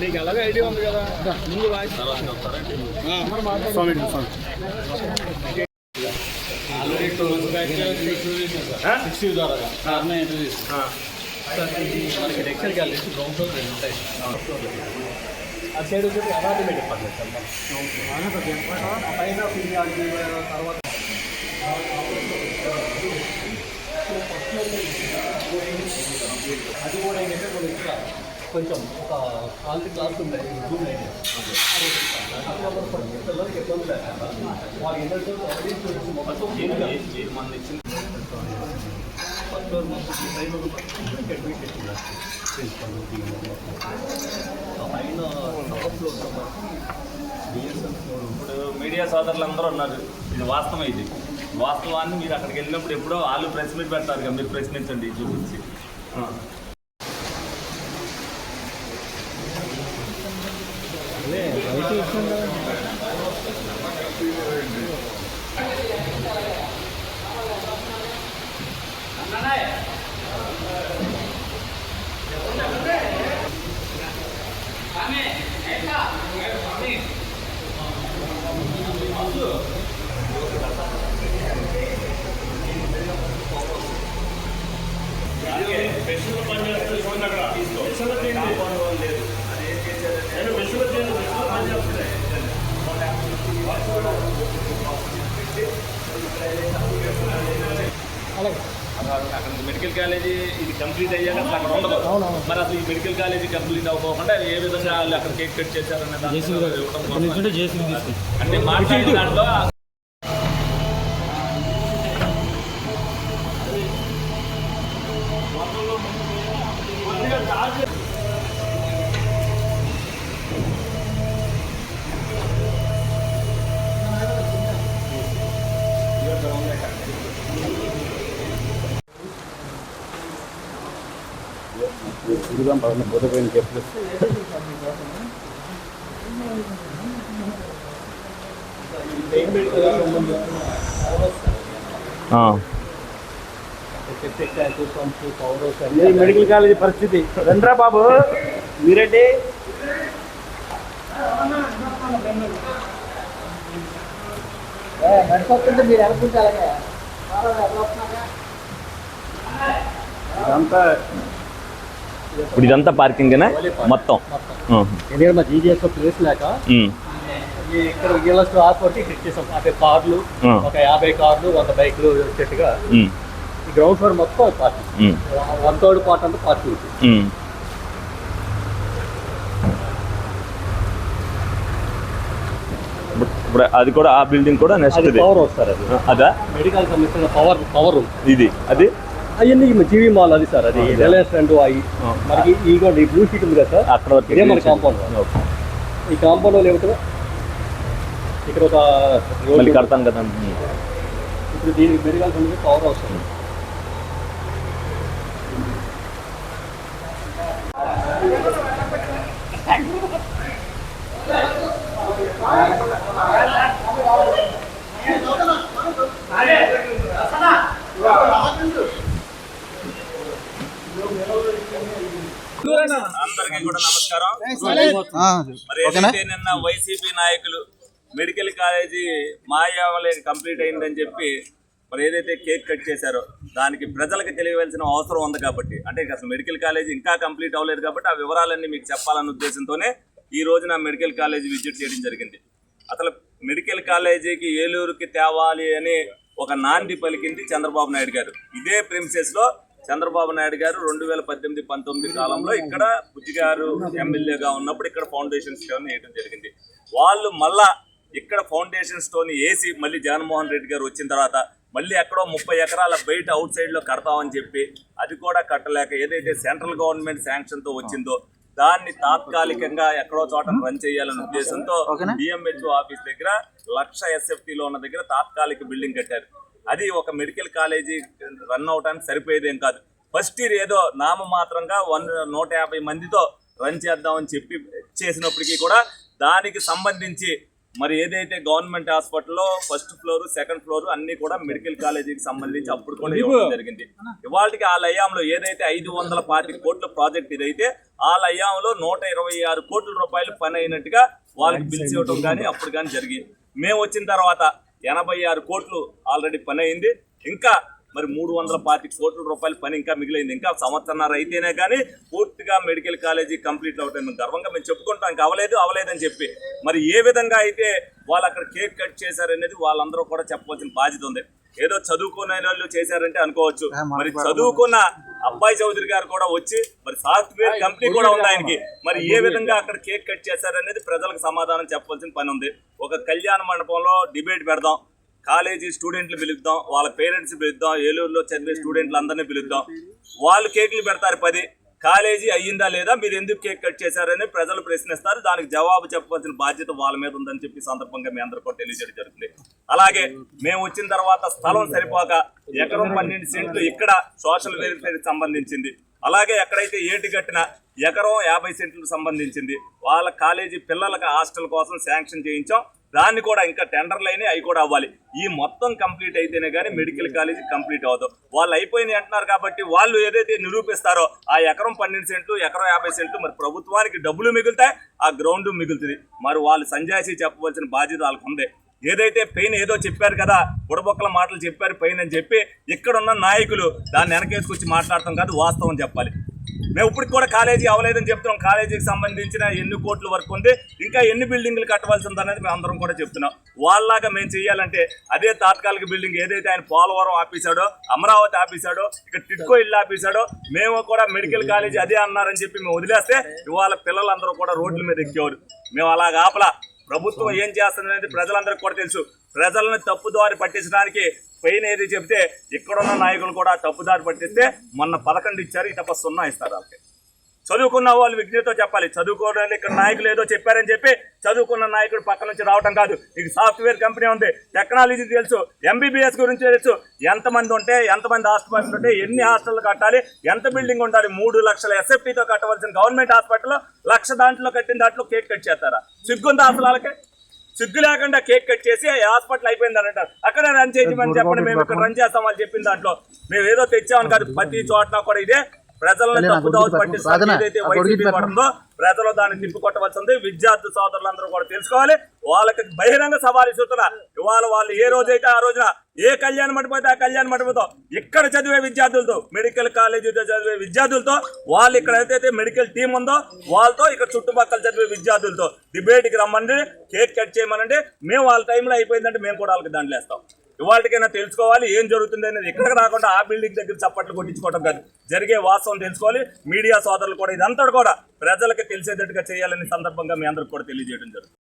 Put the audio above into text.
నీకు ఎలాగ ఐడియా ఉంది కదా ముందు వాయిస్ స్వామి స్వామి already two months back sixty ద్వారా కారణం ఏంటో మనకి టెక్స్టైల్ క్యాలరీస్ గ్రౌండ్ ఫ్లోర్ రెండు ఉంటాయి ఆ సైడ్ వచ్చి అలాంటి డిపార్ట్మెంట్ సార్ పైన తర్వాత అది కూడా ఏంటంటే కొన్ని ఇంకా కొంచెం ఒక క్వాలిటీ క్లాస్ ఉంటాయి రూమ్ అయితే పిల్లలకి ఇబ్బంది లేకుండా వాళ్ళు ఏంటంటే మొత్తం మన ఇచ్చిన ఫస్ట్ ఫ్లోర్ మొత్తం ప్రిన్సిపల్ పైన సబ్ ఫ్లోర్ ఇప్పుడు మీడియా సోదరులందరూ ఉన్నారు. ఇది వాస్తవం ఇది. వాస్తవాన్ని మీరు అక్కడికి వెళ్ళినప్పుడు ఎప్పుడో వాళ్ళు ప్రెస్ మీట్ పెడతారు కదా మీరు ప్రశ్నించండి చూపించి. అక్కడ మెడికల్ కాలేజీ ఇది కంప్లీట్ అయ్యాక అసలు అక్కడ ఉండదు. మరి అసలు ఈ మెడికల్ కాలేజీ కంప్లీట్ అవ్వకుండా ఏ విధంగా వాళ్ళు అక్కడ కేక్ కట్ చేశారనే దాని మీద ఇవ్వడం కోసం. అంటే మాట్లాడిన దాంట్లో మెడికల్ కాలేజీ పరిస్థితి. రండ్రా బాబు మీరేంటి ఇదంతా ఇప్పుడు ఇదంతా పార్కింగేనా మొత్తం. ఎందుకంటే మా జీజీఎస్ ప్లేస్ లేక ఇక్కడ కార్లు. ఒక యాభై కార్లు వంద బైక్లు వచ్చేట్టుగా ఉమ్. ఈ గ్రౌండ్ ఫ్లోర్ మొత్తం పార్కింగ్. వన్ థర్డ్ పార్ట్ అంతా పార్కింగ్. ఇప్పుడు- అది కూడా ఆ బిల్డింగ్ కూడా నెక్స్ట్ పవర్ వస్తారు అది. మెడికల్ సంబంధించిన పవర్ పవర్ ఇది. అది? అవన్నీ జీవీ మాల్ అది సార్ అది రిలయన్స్ రెండు అవి. మనకి ఈ కూడా ఈ బ్లూ షీట్ ఉంది కదా సార్ అక్కడ వరకు ఇదే మన కాంపౌండ్. ఈ కాంపౌండ్లో ఏమిటో ఇక్కడ ఒక కడతాను కదా. ఇప్పుడు దీనికి సంబంధించి పవర్ వస్తుంది అందరికీ కూడా నమస్కారం. మరి నిన్న వైసీపీ నాయకులు మెడికల్ కాలేజీ మాయావలే కంప్లీట్ అయిందని చెప్పి మరి ఏదైతే కేక్ కట్ చేశారో దానికి ప్రజలకు తెలియవలసిన అవసరం ఉంది కాబట్టి అంటే అసలు మెడికల్ కాలేజీ ఇంకా కంప్లీట్ అవ్వలేదు కాబట్టి ఆ వివరాలన్నీ మీకు చెప్పాలన్న ఉద్దేశంతోనే ఈ రోజున మెడికల్ కాలేజీ విజిట్ చేయడం జరిగింది. అసలు మెడికల్ కాలేజీకి ఏలూరుకి తేవాలి అని ఒక నాంది పలికింది చంద్రబాబు నాయుడు గారు. ఇదే ప్రిన్సెస్లో చంద్రబాబు నాయుడు గారు రెండు వేల పద్దెనిమిది పంతొమ్మిది కాలంలో ఇక్కడ బుజ్జి గారు ఎమ్మెల్యేగా ఉన్నప్పుడు ఇక్కడ ఫౌండేషన్ స్టోన్ వేయడం జరిగింది. వాళ్ళు మళ్ళా ఇక్కడ ఫౌండేషన్ స్టోన్ వేసి మళ్ళీ జగన్మోహన్ రెడ్డి గారు వచ్చిన తర్వాత మళ్ళీ ఎక్కడో ముప్పై ఎకరాల బయట అవుట్ సైడ్లో కడతామని చెప్పి అది కూడా కట్టలేక ఏదైతే సెంట్రల్ గవర్నమెంట్ శాంక్షన్తో వచ్చిందో దాన్ని తాత్కాలికంగా ఎక్కడో చోట రన్ చేయాలనే ఉద్దేశంతో డిఎంహెచ్ఓ ఆఫీస్ దగ్గర లక్ష SFT లో ఉన్న దగ్గర తాత్కాలిక బిల్డింగ్ కట్టారు. అది ఒక మెడికల్ కాలేజీ రన్ అవడానికి సరిపోయేదేం కాదు. ఫస్ట్ ఇయర్ ఏదో నామమాత్రంగా వన్ నూట యాభై మందితో రన్ చేద్దామని చెప్పి చేసినప్పటికీ కూడా దానికి సంబంధించి మరి ఏదైతే గవర్నమెంట్ హాస్పిటల్లో ఫస్ట్ ఫ్లోర్ సెకండ్ ఫ్లోర్ అన్ని కూడా మెడికల్ కాలేజీకి సంబంధించి అప్పుడు కూడా ఇవ్వడం జరిగింది. ఇవాళకి ఆ లయాంలో ఏదైతే ఐదు వందల పాతి కోట్ల ప్రాజెక్ట్ ఇదైతే ఆ లయాంలో నూట ఇరవై ఆరు కోట్ల రూపాయలు పని అయినట్టుగా వాళ్ళకి బిల్స్ ఇవ్వడం కానీ అప్పుడు కానీ జరిగింది మేము వచ్చిన తర్వాత ఎనభై ఆరు కోట్లు ఆల్రెడీ పని అయింది ఇంకా మరి మూడు వందల పాతి కోట్ల రూపాయల పని ఇంకా మిగిలింది. ఇంకా సంవత్సరాలు అయితేనే కానీ పూర్తిగా మెడికల్ కాలేజీ కంప్లీట్ అవుతాయి మేము గర్వంగా మేము చెప్పుకుంటాం. ఇంకా అవలేదు అవలేదని చెప్పి. మరి ఏ విధంగా అయితే వాళ్ళు అక్కడ కేక్ కట్ చేశారనేది వాళ్ళందరూ కూడా చెప్పవలసిన బాధ్యత ఉంది. ఏదో చదువుకునే వాళ్ళు చేశారంటే అనుకోవచ్చు. మరి చదువుకున్న అబ్బాయి చౌదరి గారు కూడా వచ్చి మరి సాఫ్ట్వేర్ కంపెనీ కూడా ఉంది ఆయనకి. మరి ఏ విధంగా అక్కడ కేక్ కట్ చేశారనేది ప్రజలకు సమాధానం చెప్పవలసిన పని ఉంది. ఒక కళ్యాణ మండపంలో డిబేట్ పెడదాం. కాలేజీ స్టూడెంట్లు పిలుద్దాం వాళ్ళ పేరెంట్స్ పిలుద్దాం ఏలూరులో చదివే స్టూడెంట్లు అందరినీ పిలుద్దాం. వాళ్ళు కేకులు పెడతారు పది. కాలేజీ అయ్యిందా లేదా మీరు ఎందుకు కేక్ కట్ చేశారని ప్రజలు ప్రశ్నిస్తారు. దానికి జవాబు చెప్పవలసిన బాధ్యత వాళ్ళ మీద ఉందని చెప్పి సందర్భంగా మీ అందరూ కూడా తెలియజేయడం జరుగుతుంది. అలాగే మేము వచ్చిన తర్వాత స్థలం సరిపోక ఎకరం పన్నెండు సెంట్లు ఇక్కడ సోషల్ వెల్ఫేర్ సంబంధించింది. అలాగే ఎక్కడైతే ఏటి కట్టిన ఎకరం యాభై సెంట్లకు సంబంధించింది. వాళ్ళ కాలేజీ పిల్లలకు హాస్టల్ కోసం శాంక్షన్ చేయించాం. దాన్ని కూడా ఇంకా టెండర్లు అయినాయి అవి కూడా అవ్వాలి. ఈ మొత్తం కంప్లీట్ అయితేనే కానీ మెడికల్ కాలేజీ కంప్లీట్ అవుతాం. వాళ్ళు అయిపోయినాయి అంటున్నారు కాబట్టి వాళ్ళు ఏదైతే నిరూపిస్తారో ఆ ఎకరం పన్నెండు సెంట్లు ఎకరం యాభై సెంట్లు మరి ప్రభుత్వానికి డబ్బులు మిగులుతాయి ఆ గ్రౌండ్ మిగులుతుంది. మరి వాళ్ళు సంజాయిషి చెప్పవలసిన బాధ్యత వాళ్ళకు ఉంది ఏదైతే పెయిన్ ఏదో చెప్పారు కదా బుడబొక్కల మాటలు చెప్పారు పెయిన్ అని చెప్పి ఇక్కడున్న నాయకులు దాన్ని వెనకేసుకొచ్చి మాట్లాడటం కాదు వాస్తవం చెప్పాలి. మేము ఇప్పటికి కూడా కాలేజీ అవ్వలేదని చెప్తున్నాం. కాలేజీకి సంబంధించిన ఎన్ని కోట్ల వరకు ఉంది ఇంకా ఎన్ని బిల్డింగ్లు కట్టవలసి ఉంది అనేది మేము అందరం కూడా చెప్తున్నాం. వాళ్ళలాగా మేము చేయాలంటే అదే తాత్కాలిక బిల్డింగ్ ఏదైతే ఆయన పోలవరం ఆపేశాడో అమరావతి ఆపేశాడో ఇక్కడ టిట్కో ఇల్లు ఆపేశాడో మేము కూడా మెడికల్ కాలేజీ అదే అన్నారని చెప్పి మేము వదిలేస్తే ఇవాళ పిల్లలందరూ కూడా రోడ్ల మీద ఎక్కేవారు. మేము అలాగ ఆపలా ప్రభుత్వం ఏం చేస్తుందనేది ప్రజలందరికీ కూడా తెలుసు. ప్రజలను తప్పుదారి పట్టించడానికి పెయిన్ ఏది చెప్తే ఇక్కడున్న నాయకులు కూడా తప్పుదారి పట్టిస్తే మొన్న పదకొండు ఇచ్చారు ఈ తప్ప సున్నా ఇస్తారు వాళ్ళకి. చదువుకున్న వాళ్ళు విజ్ఞతతో చెప్పాలి. చదువుకోవడం ఇక్కడ నాయకులు ఏదో చెప్పారని చెప్పి చదువుకున్న నాయకుడు పక్క నుంచి రావటం కాదు. ఇది సాఫ్ట్వేర్ కంపెనీ ఉంది. టెక్నాలజీ తెలుసు. ఎంబీబీఎస్ గురించి తెలుసు. ఎంతమంది ఉంటే ఎంతమంది హాస్పిటల్ ఉంటే ఎన్ని హాస్టల్ కట్టాలి ఎంత బిల్డింగ్ ఉండాలి మూడు లక్షల ఎస్ఎఫ్టీతో కట్టవలసిన గవర్నమెంట్ హాస్పిటల్లో లక్ష దాంట్లో కట్టిన దాంట్లో కేక్ కట్ చేస్తారా? సిగ్గుందా అసలు వాళ్ళకి? సిగ్గు లేకుండా కేక్ కట్ చేసి హాస్పిటల్ అయిపోయింది అని అంటారు. అక్కడ రన్ చేయమని చెప్పండి మేము ఇక్కడ రన్ చేస్తాం వాళ్ళు చెప్పిన దాంట్లో. మేము ఏదో తెచ్చామని కాదు ప్రతి చోట కూడా ఇదే. ప్రజలను తప్పుదోవ పట్టిస్తాం ఏదైతే వైసీపీ పడుతుందో ప్రజలు దాన్ని తిప్పికొట్టవలసింది. విద్యార్థి సోదరులందరూ కూడా తెలుసుకోవాలి. వాళ్ళకి బహిరంగ సవాలు ఇస్తున్నా ఇవాళ వాళ్ళు ఏ రోజైతే ఆ రోజున ఏ కళ్యాణ మండపం ఆ కళ్యాణ మండపంతో ఇక్కడ చదివే విద్యార్థులతో మెడికల్ కాలేజీతో చదివే విద్యార్థులతో వాళ్ళు ఇక్కడ ఏదైతే మెడికల్ టీం ఉందో వాళ్ళతో ఇక్కడ చుట్టుపక్కల చదివే విద్యార్థులతో డిబేట్కి రమ్మండి కేక్ కట్ చేయమనండి. మేము వాళ్ళ టైంలో అయిపోయిందంటే మేము కూడా వాళ్ళకి దాంట్లో వేస్తాం ఇవాళకైనా తెలుసుకోవాలి ఏం జరుగుతుంది అనేది ఎక్కడికి రాకుండా ఆ బిల్డింగ్ దగ్గర చప్పట్లు కొట్టించుకోవడం కాదు. జరిగే వాస్తవం తెలుసుకోవాలి మీడియా సోదరులు కూడా ఇదంతా కూడా ప్రజలకు తెలిసేటట్టుగా చేయాలని సందర్భంగా మీ అందరికి కూడా తెలియజేయడం జరుగుతుంది.